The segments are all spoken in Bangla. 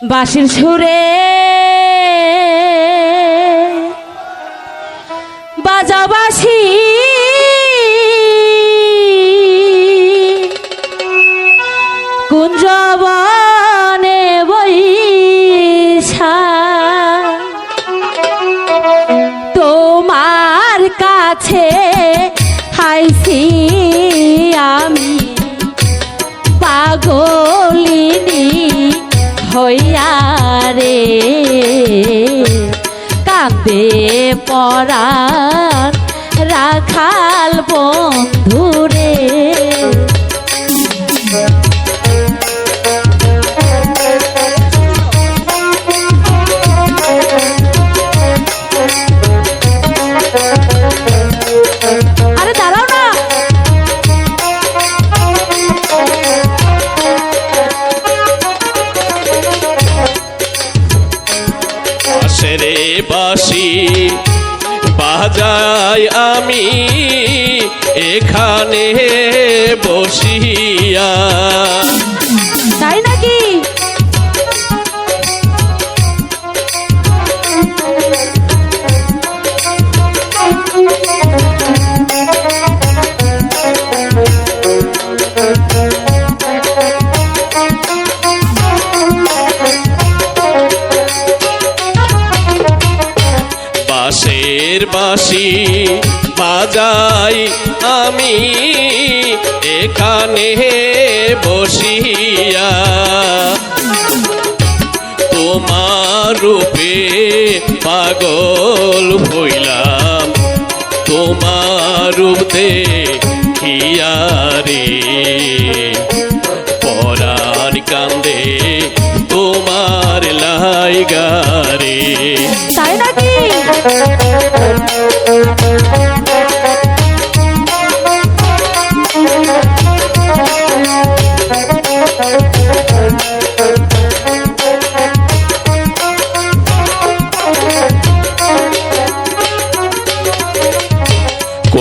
বাঁশির সুরে বাজাবাসি। বাঁশি হইয়া রে কাঁদে পরাণ রাখাল বন্ধুরে। বাজাই আমি এখানে বসিয়া। তাই নাকি বাঁশের বাসি বাজাই আমি। এখানে বসিয়া তোমার রূপে পাগল হইলাম। তোমার রূপ দেখিয়া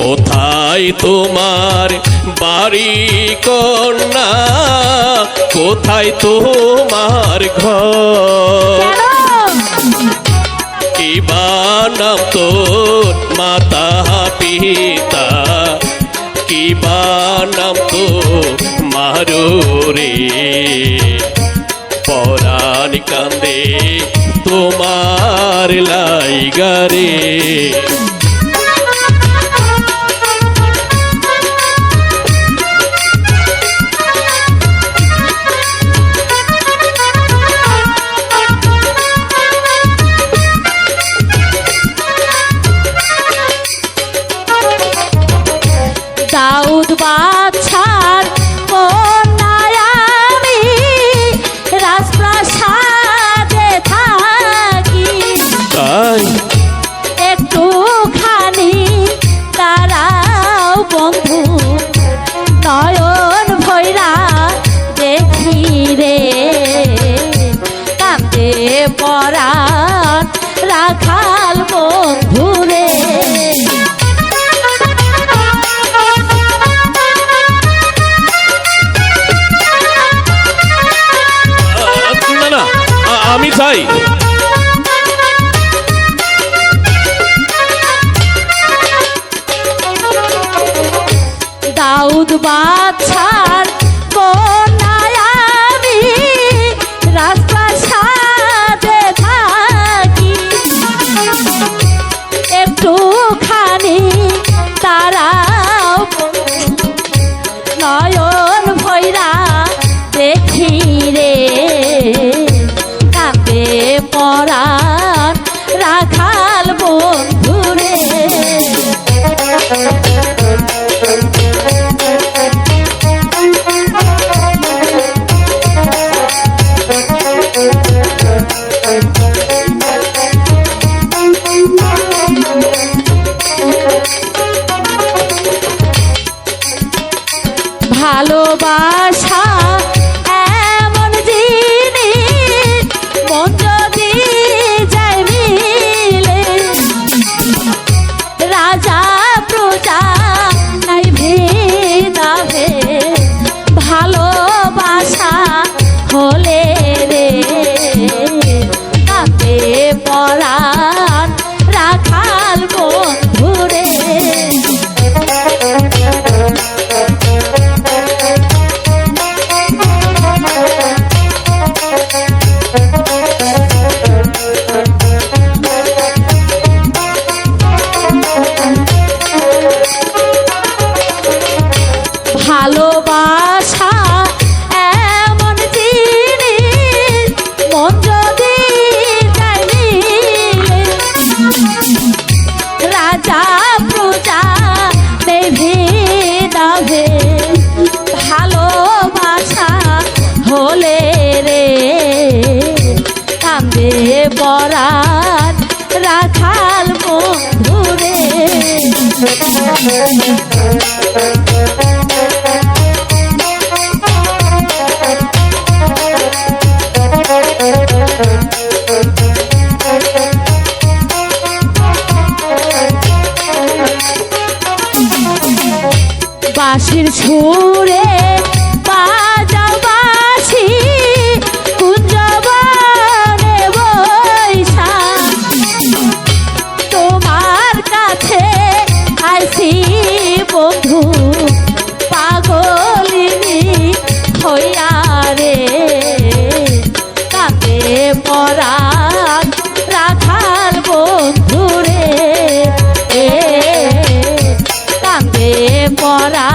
কোথায় তোমার বাড়ি কন্যা? কোথায় তোমার ঘর? কেন কি বানাম তোর মাতা পিতা? কি বানাম তো মারো রে? পরাণ কান্দে তোমার লাইগারে চাই। দাউদ বাছার কাঁপে পরাণ রাখাল বন্ধুরে। বাঁশির সুরে পরা